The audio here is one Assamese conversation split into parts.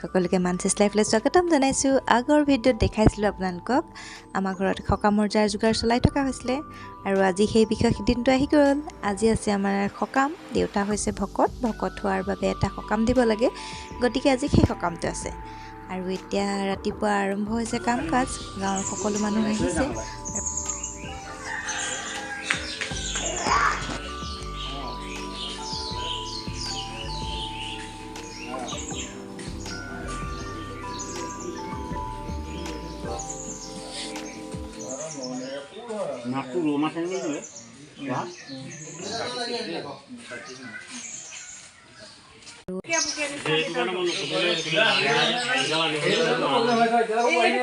সকলোকে মানচিছ লাইফলৈ স্বাগতম জনাইছোঁ। আগৰ ভিডিঅ'ত দেখাইছিলোঁ আপোনালোকক আমাৰ ঘৰত সকামৰ যাৰ যোগাৰ চলাই থকা হৈছিলে আৰু আজি সেই বিশেষ দিনটো আহি গ'ল। আজি আছে আমাৰ সকাম দেউতা হৈছে ভকত ভকত হোৱাৰ বাবে এটা সকাম দিব লাগে গতিকে আজি সেই সকামটো আছে। আৰু এতিয়া ৰাতিপুৱা আৰম্ভ হৈছে কাম কাজ গাঁৱৰ সকলো মানুহ আহিছে। মাছটো ৰৌ মাছ আনিব লাগে মাছ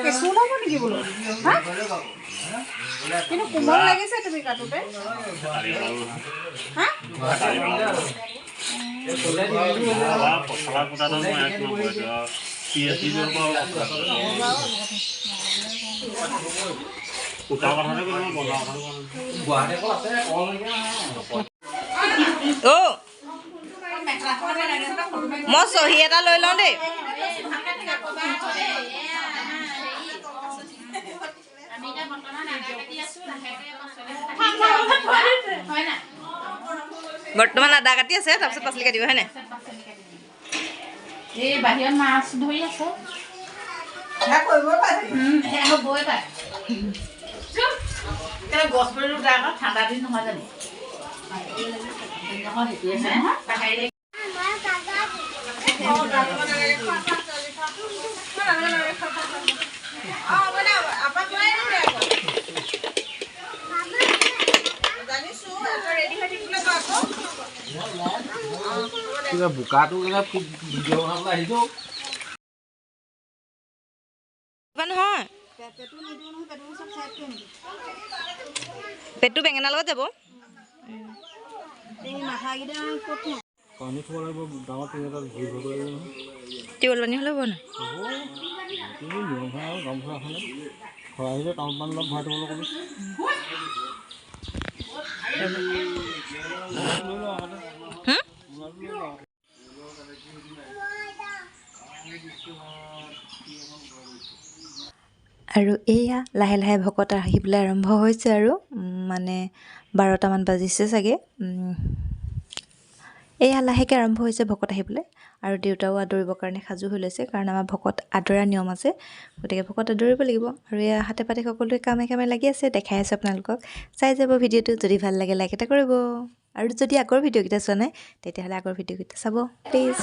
কেঁচু ওলাব নেকি বোলো হা কিন্তু কোমল লাগিছে তুমি কাটোতে হা পচলা কুটাটো মই এক নম্বৰ পিয়াচি কুটা কথাটো অ' মই চহী এটা লৈ লওঁ দেই। বৰ্তমান আদা কাটি আছে তাৰপিছত পাচলি কাটিব হয়নে এই বাহিৰত মাছ ধৰি আছে। উম, সেয়া হ'বই পাই গছ পৰি ঠাণ্ডা দিন নহয় জানো? কিবা বোকাটো ভিডিঅ' বনাবলৈ আহিছোঁ। নহয়? পেটটো ডাঙৰ টিং এটাত ঘূৰি থ'ব লাগিব নহয়। টিউবৱেল পানী হ'লেও হ'ব নাই? আৰু এয়া লাহে লাহে ভকত আহিবলৈ আৰম্ভ হৈছে আৰু মানে বাৰটামান বাজিছে চাগে এয়া লাহেকৈ আৰম্ভ হৈছে ভকত আহিবলৈ আৰু দেউতাও আদৰিবৰ কাৰণে সাজু হৈ লৈছে কাৰণ আমাৰ ভকত আদৰা নিয়ম আছে গতিকে ভকত আদৰিব লাগিব। আৰু এয়া হাতে পাতে সকলোৱে কামে কামে লাগি আছে দেখাই আছোঁ আপোনালোকক। চাই যাব ভিডিঅ'টো যদি ভাল লাগে লাইক এটা কৰিব। আৰু যদি আগৰ ভিডিঅ'কেইটা চোৱা নাই তেতিয়াহ'লে আগৰ ভিডিঅ'কেইটা চাব প্লিজ।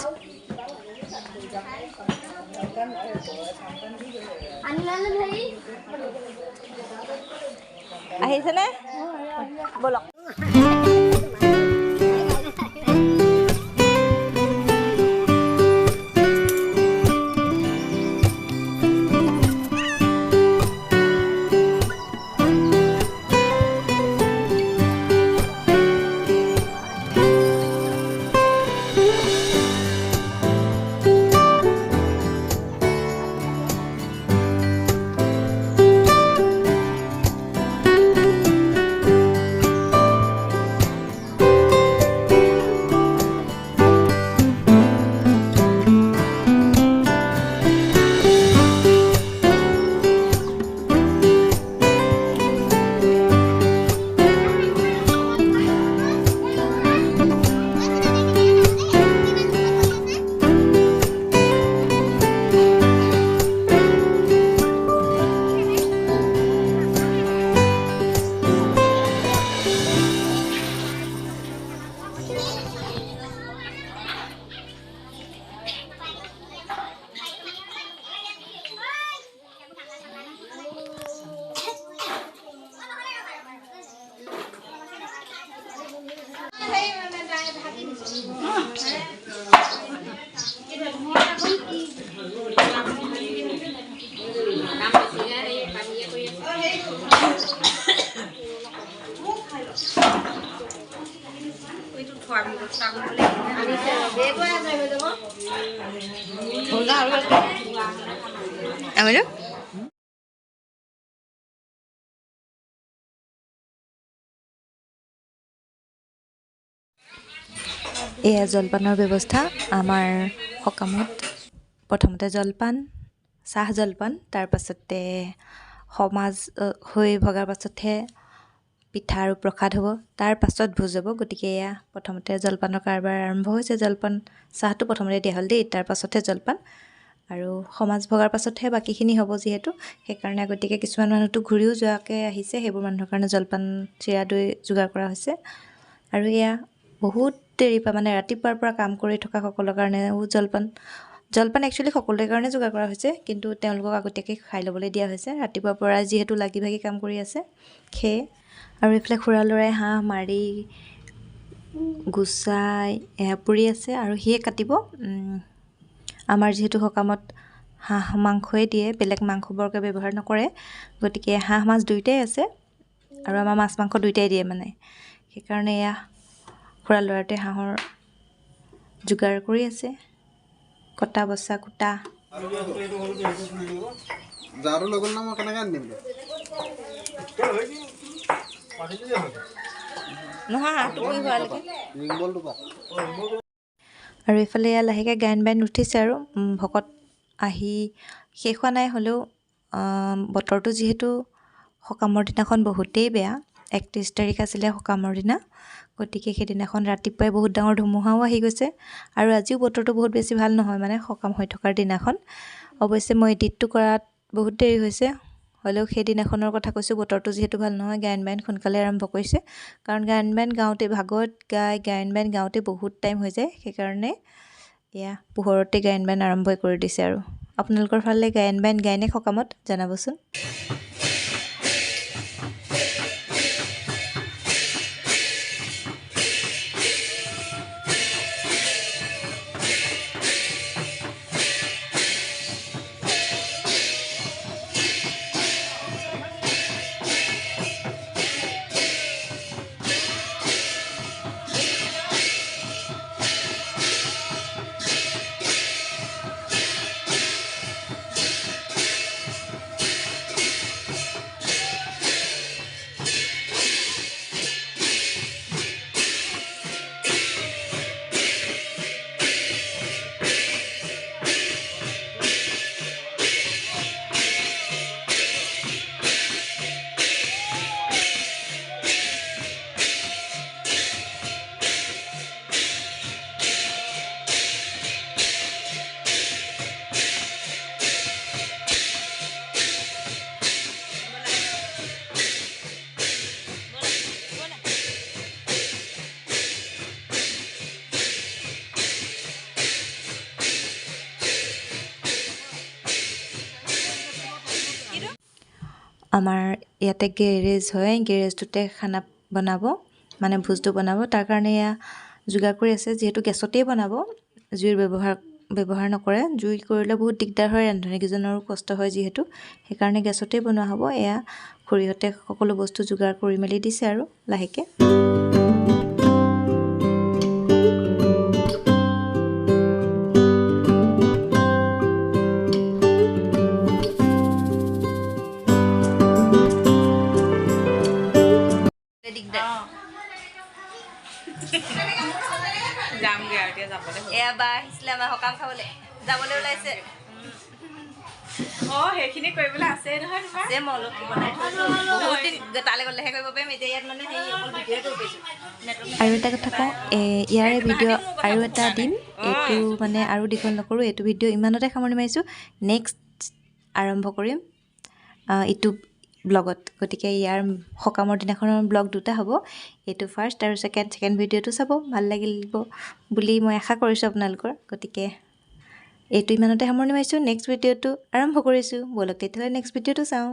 আহিছেনে ব'লক আমিলো এয়া জলপানৰ ব্যৱস্থা আমাৰ সকামত প্ৰথমতে জলপান চাহ জলপান তাৰপাছতে সমাজ হৈ ভগাৰ পাছতহে পিঠা আৰু প্ৰসাদ হ'ব। তাৰ পাছত ভোজ হ'ব। গতিকে এয়া প্ৰথমতে জলপানৰ কাৰবাৰ আৰম্ভ হৈছে। জলপান চাহটো প্ৰথমতে দিয়া হ'ল দেই। তাৰ পাছতহে জলপান। আৰু সমাজ ভগাৰ পাছতহে বাকীখিনি হ'ব যিহেতু। সেইকাৰণে গতিকে কিছুমান মানুহতো ঘূৰিও যোৱাকৈ আহিছে। সেইবোৰ মানুহৰ কাৰণে জলপান চিৰা দৈ যোগাৰ কৰা হৈছে। আৰু এয়া বহুত দেৰিৰ পৰা মানে ৰাতিপুৱাৰ পৰা কাম কৰি থকা সকলৰ কাৰণেও জলপান জলপান একচুৱেলি সকলোৰে কাৰণে যোগাৰ কৰা হৈছে কিন্তু তেওঁলোকক আগতীয়াকৈ খাই ল'বলৈ দিয়া হৈছে। ৰাতিপুৱাৰ পৰা যিহেতু লাগি ভাগি কাম কৰি আছে সেয়ে আৰু এইফালে খুৰা ল'ৰাই হাঁহ মাৰি গুচাই এয়া পুৰি আছে আৰু সিয়ে কাটিব। আমাৰ যিহেতু সকামত হাঁহ মাংসই দিয়ে বেলেগ মাংস বৰকৈ ব্যৱহাৰ নকৰে গতিকে হাঁহ মাছ দুয়োটাই আছে আৰু আমাৰ মাছ মাংস দুয়োটাই দিয়ে মানে। সেইকাৰণে এয়া খুৰা ল'ৰাটোৱে হাঁহৰ যোগাৰ কৰি আছে। কটা বচা কুটা? মই কেনেকৈ আৰু এইফালে এয়া লাহেকৈ গায়ন বায়ন উঠিছে আৰু। ভকত আহি শেষ হোৱা নাই হ'লেও বতৰটো যিহেতু সকামৰ দিনাখন বহুতেই বেয়া। একত্ৰিছ তাৰিখ আছিলে সকামৰ দিনা। গতিকে সেইদিনাখন ৰাতিপুৱাই বহুত ডাঙৰ ধুমুহাও আহি গৈছে আৰু আজিও বতৰটো বহুত বেছি ভাল নহয় মানে সকাম হৈ থকাৰ দিনাখন। অৱশ্যে মই এডিটটো কৰাত বহুত দেৰি হৈছে হ'লেও সেইদিনাখনৰ কথা কৈছোঁ বতৰটো যিহেতু ভাল নহয় গায়ন বায়ন সোনকালে আৰম্ভ কৰিছে। কাৰণ গায়ন বায়ন গাওঁতে ভাগৱত গাই গায়ন বায়ন গাওঁতে বহুত টাইম হৈ যায় সেইকাৰণে এয়া পোহৰতে গায়ন বায়ন আৰম্ভই কৰি দিছে আৰু। আপোনালোকৰ ফালে গায়ন বায়ন গায়নে সকামত জনাবচোন। আমাৰ ইয়াতে গেৰেজ হয় গেৰেজটোতে খানা বনাব মানে ভোজটো বনাব। তাৰ কাৰণে এয়া যোগাৰ কৰি আছে যিহেতু গেছতেই বনাব জুইৰ ব্যৱহাৰ ব্যৱহাৰ নকৰে। জুই কৰিলে বহুত দিগদাৰ হয় ৰান্ধনীকেইজনৰো কষ্ট হয় যিহেতু। সেইকাৰণে গেছতেই বনোৱা হ'ব। এয়া খুৰীহঁতে সকলো বস্তু যোগাৰ কৰি মেলি দিছে আৰু লাহেকৈ। যাবলৈ ওলাইছে। অঁ সেইখিনি কৰিবলৈ আছেই নহয় তোমাৰ? যে মই অলপ বনাই থৈছোঁ বহুত দিন তালৈ গ'লেহে কৰিব পাৰিম এতিয়া ইয়াত মানে সেই অকল কৰিব পাৰিছোঁ। আৰু এটা কথা কওঁ ইয়াৰে ভিডিঅ' আৰু এটা দিম এইটো মানে আৰু দীঘল নকৰোঁ এইটো ভিডিঅ' ইমানতে সামৰণি মাৰিছোঁ নেক্সট আৰম্ভ কৰিম ইটো ব্লগত গতিকে ইয়াৰ সকামৰ দিনাখনৰ ব্লগ দুটা হ'ব এইটো ফাৰ্ষ্ট আৰু ছেকেণ্ড ছেকেণ্ড ভিডিঅ'টো চাব ভাল লাগিব বুলি মই আশা কৰিছোঁ আপোনালোকৰ গতিকে এইটো ইমানতে সামৰণি মাৰিছোঁ নেক্সট ভিডিঅ'টো আৰম্ভ কৰিছোঁ। ব'লক তেতিয়াহ'লে নেক্সট ভিডিঅ'টো চাওঁ?